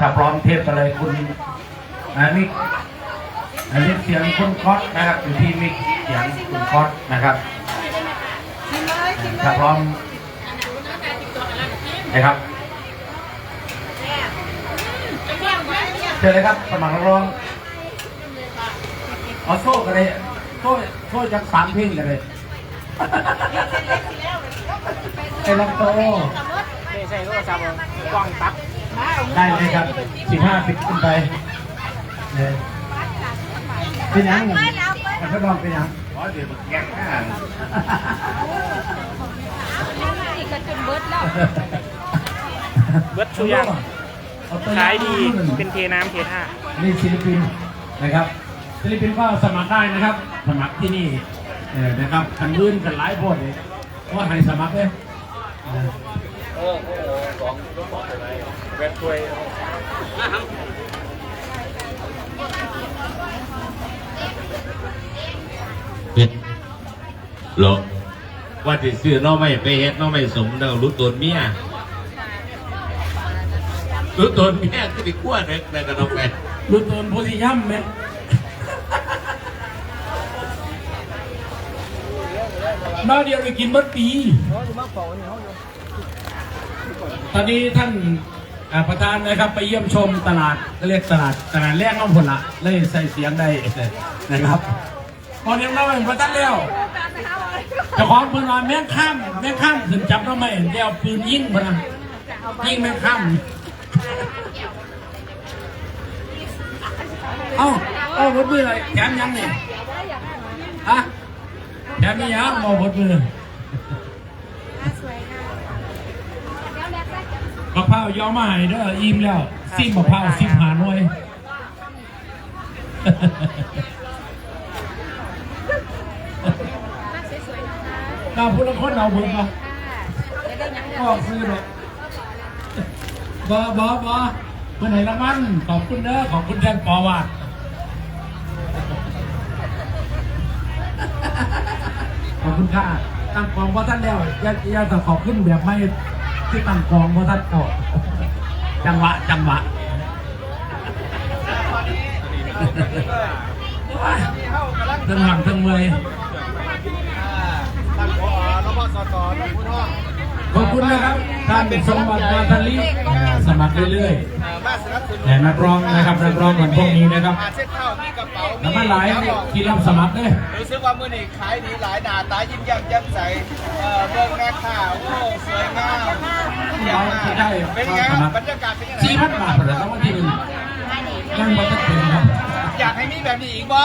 ถ้าพร้อมเทปกันเลยคุณอันนี้อันนี้เสียงคุณคอสนะครับ อยู่ที่มิกเสียงคุณคอสนะครับถ้าพร้อมนะครับเชิญเลยครับสมัครร้องเอาโซ่กันเลยโซ่โซ่จักสามเพลงกันเลยไอ้ลำโตไม่ใช่โทรศัพท์กล้องตัด ได้เลยครับสิบห้าปิดขึ้นไปเลยเป็นยังมันก็ลองเป็นยังอีกกระจุนเบิร์ดแล้วเบิร์ดชูยังขายดีเป็นเทน้ำเทท่านี่ศิลปินนะครับศิลปินก็สมัครได้นะครับ สมัครที่นี่เออนะครับคันยื่นกันหลายโพดเลยว่าให้สมัครเลยเออเว็บช่วยเฮ็ดเหรอว่าติซื้อน้องไม่ไปเฮ็ดน้องไม่สมเนารู้ตนเมียรู้ตนเมียก็ดีกว่าเด็กแต่ก็ต้องไปรู้ตนโพสิยัมไหมน้าเดียวได้กินเมื่อปีตอนนี้ท่านอ่า ประธานนะครับไปเยี่ยมชมตลาดก็เรียกตลาดตลาดแรกน้องผลละเลยใส่เสียงได้นะครับตอนนี้เราเป็นประธานแล้วจ้าของปืนนอนแม่งข้ามแม่งข้ามถึงจับเราไม่เดี๋ยวปืนยิงพนะยิงแม่งข้ามเอ้าเอ้าบดมืออะไรแถมยังเนี่ยฮะแถมมียังมอบดมือ มะพร้าวยอมาให้เด้ออิ่มแล้วซิมมะพร้าวซิมหาหน่วยกาพูดล้วคนเอาเบิ่งบ่ก็ซื้อเนาะบ่บ่บ่เพิ่นให้รางวัลขอบคุณเด้อขอบคุณแทนปอว่าขอบคุณค่ะตั้งกองบ่ท่านแล้วอย่าอย่าต้องขอบคุณแบบไม่ ที่ตั้งกองบ่ท่านออกจังหวะ จังหวะทั้งหลังทั้งเมอยท่านผอรพสตนพุทธ ขอบคุณนะครับท่านสมบัติมาทันลิสมัครเรื่อยมาสนับสนุนๆแต่นักร้องนะครับนักร้องวันพวกนี้นะครับอาเช็ดข้าวมีกระเป๋าน้ำมันหลายที่รับสมัครเด้อรู้สึกว่ามื้อนี้ขายดีหลายหน้าตายิ้มแย้มแจ่มใสเอ่อเบิ่งแม่ค้าโอ้สวยงามเป็นไงครับบรรยากาศเป็นยังไงสี่พันบาทแล้ววันที่หนึ่งยังมาตั้งเป็นครับอยากให้มีแบบนี้อีกบ่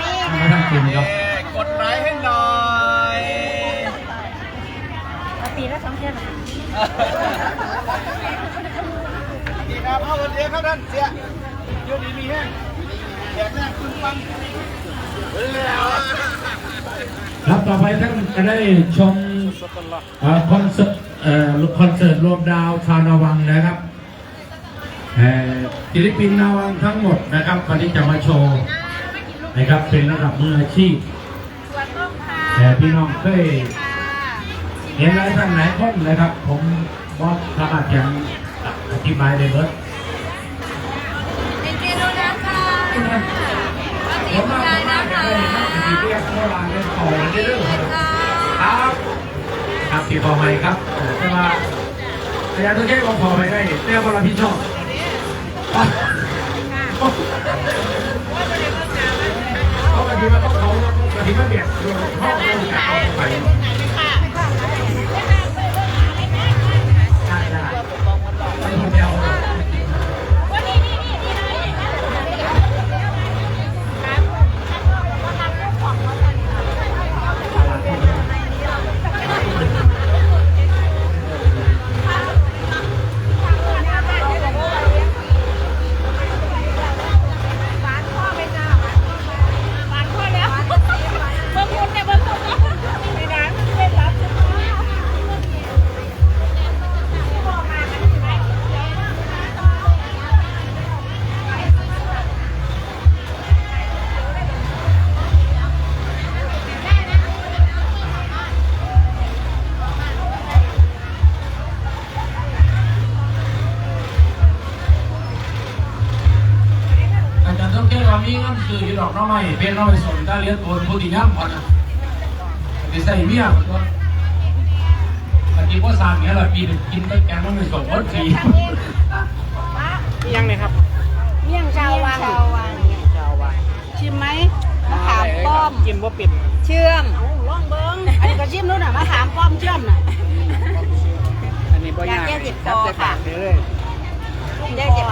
เออยังมาตั้งเป็นครับเอ่อกดไลค์ให้หน่อย ปีละสองเดือนดีครับเอาคนเดียวครับท่านเสียโยดีมีแห้งแดกแน่คุณปังครับต่อไปท่านจะได้ชมเอ่อคอนเสิร์ตเอ่อคอนเสิร์ตรวมดาวชาวนาวังนะครับเอ่อศิลปินนาวังทั้งหมดนะครับวันนี้จะมาโชว์นะครับเป็นระดับมืออาชีพส่วนต้มค่ะแต่พี่น้องเคย เห็นหลายท่านหลายคนเลยครับ ผมบอกสามารถจะอธิบายได้เบิดเป็นเกโดนะคะปฏิผมบัมาติการผมมานะจะคะเคยมาที่เรียกโบราณเป็นของในเรื่องครับค่ะครับครับพี่พอไหมครับแต่ว่าอาจารย์ตัวแค่ก็พอไปได้เรื่องบรพิชอบเขาปฏิบัติเขาปฏิบัติแบบเขาเอาไป ใส่เมียก่อนตัวปฏิบัติสามเนี่ยละปีนกินตั้งแกงน้องไปส่งวัดทียังเนี่ยครับเมี่ยงชาววังชาววังชิมไหมมะขามป้อมกินว่าปิดเชื่อมลองเบิ้งอันนี้ก็ชิมนู้นน่ะมะขามป้อมเชื่อมน่ะอันนี้บ่ยากยากแก้เจ็บคอค่ะปากไปเลยแก้เจ็บ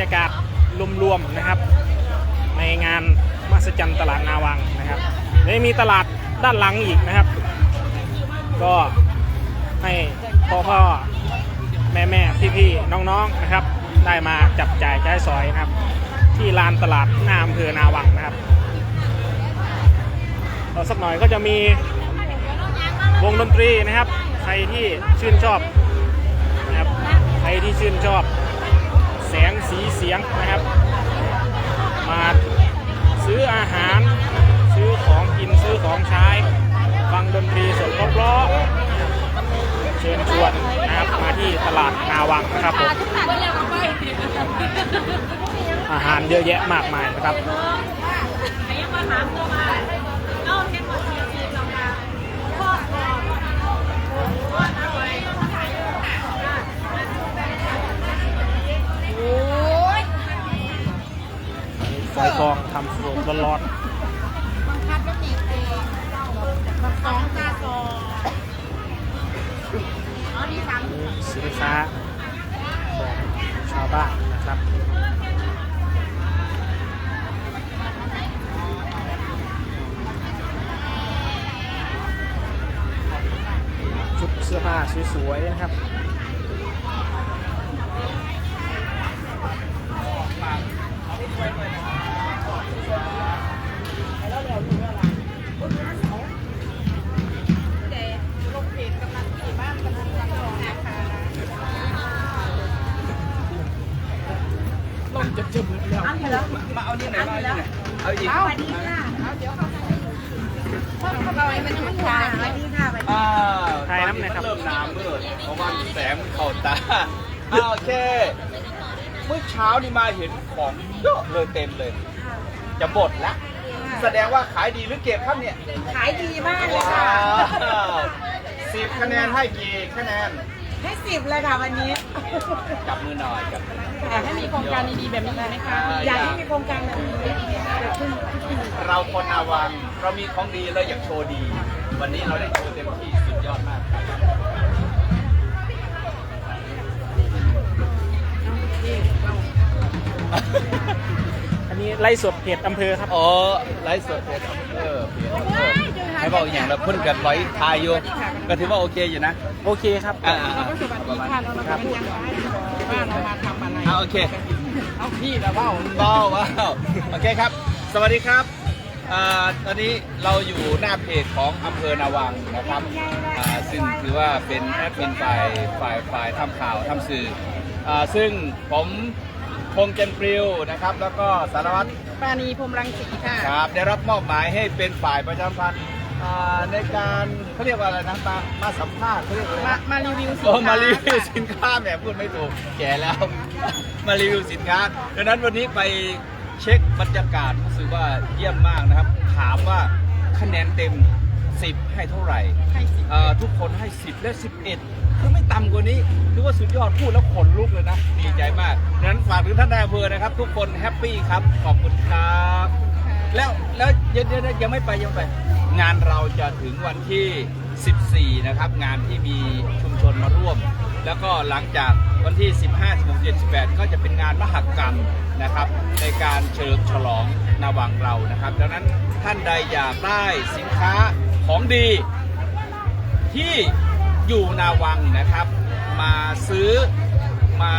รรยากาศรวมๆนะครับ ในงานมหัศจรรย์ตลาดนาวังนะครับแล้วยังมีตลาดด้านหลังอีกนะครับ ก็ให้พ่อพ่อแม่แม่พี่พี่น้องๆนะครับ ได้มาจับจ่ายใช้สอยนะครับ ที่ลานตลาดหน้าอำเภอนาวังนะครับต่อสักหน่อยก็จะมีวงดนตรีนะครับ ใครที่ชื่นชอบนะครับใครที่ชื่นชอบ แสงสีเสียงนะครับ มาซื้ออาหาร ซื้อของกินซื้อของใช้ ฟังดนตรีสดเพราะเชิญชวนนะครับมาที่ตลาดนาวังนะครับผมอาหารเยอะแยะมากมายนะครับ โอ้ย ไฟทองทำสดร้อนบังคับแล้วตีเองบังสองตาสองอ๋อนี่สามๆมีสินค้าของชาวบ้านนะครับชุดเสื้อผ้าสวยๆนะครับ มาเอานี่หน่อยมาเอานี่หนเอาอีกเอาดีค่ะเอาเดี๋ยวเขาเขาเอาไว้เป็นทุกอย่างสวัสดีค่ะสวัสดีอ้าวถ่ายน้ำหน่อยครับเริ่มน้ำมืดเพราะว่าแสงเข้าตาอ้าโอเคเมื่อเช้านี่มาเห็นของเยอะเลยเต็มเลย จะหมดแล้วแสดงว่าขายดีหรือเก็บครับเนี่ย ขายดีมากเลยค่ะสิบคะแนนให้กี่คะแนน ให้สิบเลยค่ะวันนี้ จับมือหน่อยจับมือหน่อยอยากให้มีโครงการดีๆแบบนี้ไหมคะอยากให้มีโครงการแบบนี้เกิดขึ้นทุกปีเราคนนาวังเรามีของดีเราอยากโชว์ดี วันนี้เราได้โชว์เต็มที่สุดยอดมากครับอันนี้ไล่สดเพจอำเภอครับ อ๋อไลฟ์สดเพจอำเภอเพจอำเภอ ให้บอกอีกอย่างเราพ่นกันไว้ทายอยู่ก็ถือว่าโอเคอยู่นะโอเคครับอ่าเราก็สวัสดีค่ะเราก็เป็นยังไงว่าเรามาทำอะไรอ่าโอเคเอาพี่แล้วว่าว้าวว้าวโอเคครับ สวัสดีครับอ่าตอนนี้เราอยู่หน้าเพจของอำเภอนาวังนะครับอ่าซึ่งถือว่าเป็นแอดมินฝ่ายฝ่ายฝ่ายทำข่าวทำสื่ออ่าซึ่งผมพงษ์เจนปลิวนะครับ แล้วก็สารวัตรปานีพรมรังสีค่ะครับ ได้รับมอบหมายให้เป็นฝ่ายประชาสัมพันธ์ อ่าในการเขาเรียกว่าอะไรนะมามาสัมภาษณ์เขาเรียกว่าอะไรมานะมารีวิวสินโอ้ค้ามารีวิวค่ะสินค้าแหมพูดไม่ถูกแก่แล้ว มารีวิวสินค้าดังนั้นวันนี้ไปเช็คบรรยากาศรู้สึกว่าเยี่ยมมากนะครับ ถามว่าคะแนนเต็ม 10 ให้เท่าไหร่ ให้สิบเอ่อทุกคนให้ 10 และ 11 คือไม่ต่ำกว่านี้ถือว่าสุดยอดพูดแล้วขนลุกเลยนะ ดีใจมากดังนั้นฝากถึงท่านนายอำเภอนะครับ ทุกคนแฮปปี้ครับ ขอบคุณครับ แล้วแล้วเดี๋ยวเดี๋ยวเดี๋ยวยังไม่ไปยังไม่ไป งานเราจะถึงวันที่ 14 นะครับ งานที่มีชุมชนมาร่วม แล้วก็หลังจากวันที่ 15 16 17 18 ก็จะเป็นงานมหกรรมนะครับ ในการเฉลิมฉลองนาวังเรานะครับดังนั้นท่านใดอยากได้สินค้าของดี ที่อยู่นาวังนะครับ มาซื้อมา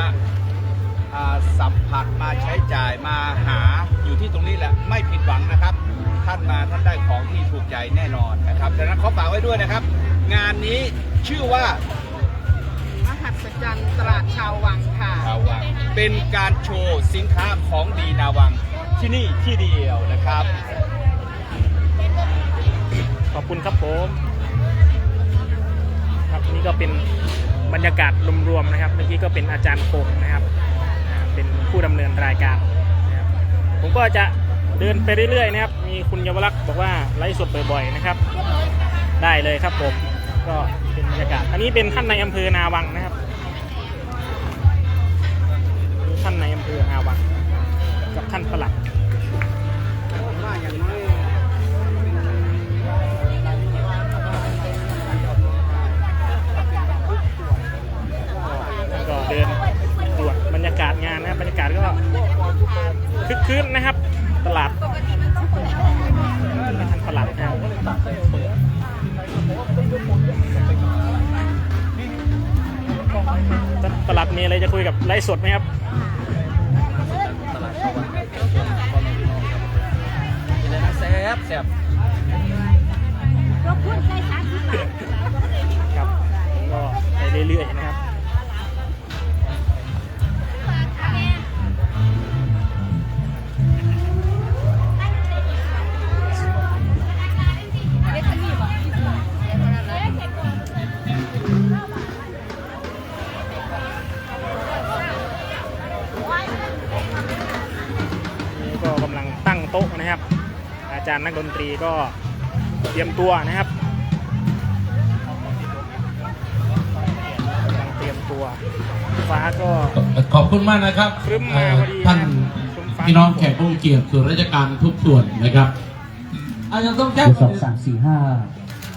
สัมผัสมาใช้จ่ายมาหาอยู่ที่ตรงนี้แหละไม่ผิดหวังนะครับ ถูกใจแน่นอนนะครับดังนั้นขอฝากไว้ด้วยนะครับ งานนี้ชื่อว่ามหัศจรรย์ตลาดชาววังค่ะนาวังเป็นการโชว์สินค้าของดีนาวังที่นี่ที่เดียวนะครับ ขอบคุณครับผมครับนี่ก็เป็นบรรยากาศรวมๆนะครับ เมื่อกี้ก็เป็นอาจารย์คงนะครับอ่าเป็นผู้ดำเนินรายการนะครับผมก็จะ เดินไปเรื่อยๆนะครับ มีคุณเยาวรักษ์บอกว่าไลฟ์สดบ่อยๆนะครับ ได้เลยครับผม ก็เป็นบรรยากาศ อันนี้เป็นท่านในอำเภอนาวังนะครับ ท่านในอำเภอนาวัง กับท่านประหลัดก็เดินตรวจบรรยากาศงานนะบบรรยากาศก็คึกคืนนะ มีอะไรจะคุยกับไลฟ์สดไหมครับตลาดชาววังพ่อแม่พี่น้องครับมีอะไรนะแซ่บแซ่บครับก็ไปเรื่อยๆนะครับ อาจารย์นักดนตรีก็เตรียมตัวนะครับกำลังเตรียมตัวฟ้าก็ขอบคุณมากนะครับครึ้มมาพอดีท่านครึ้มฟ้าพี่น้องแขกผู้มีเกียรติส่วนราชการทุกส่วนนะครับอาจจะต้องแจ้หนึ่งสองสามสี่ห้า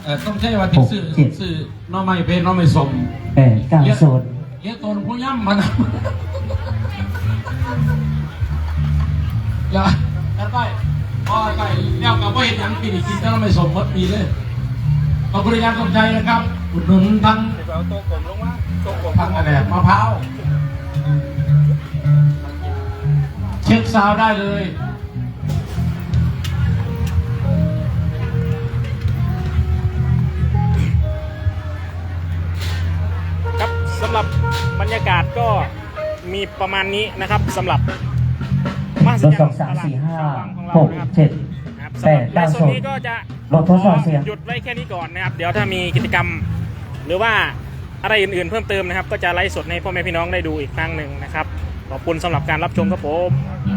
เอ่อต้องใช้ว่าที่สื่อหกเจ็ดสื่อน้องไม่เป็นน้องไม่สมแปดเก้าโซนเลี้ยงตนผู้ย่ำมานะอย่าอย่าไป พอไปเลี้ยวกับว่าเห็นอย่างปีนี้กินแล้วไม่สมมดปีเลยขอบคุณอาจารย์สมใจนะครับ อุดหนุนทั้งเดี๋ยวกลมลงมาต๊ะกลมทั้งอะไรมะพร้าวเช็คซาวได้เลยครับสำหรับบรรยากาศก็มีประมาณนี้นะครับสำหรับ รถจรสอรงย์สามตลาดสี่ห้าชาววังของเราหกนะครับเจ็ดนะครับแปสำหรับดในเก้าส่วนนี้ก็จะรถทดสอบเสียงหยุดไว้แค่นี้ก่อนนะครับ เดี๋ยวถ้ามีกิจกรรม หรือว่าอะไรอื่นๆเพิ่มเติมนะครับ ก็จะไลฟ์สดให้พ่อแม่พี่น้องได้ดูอีกครั้งหนึ่งนะครับ ขอบคุณสำหรับการรับชมครับผมค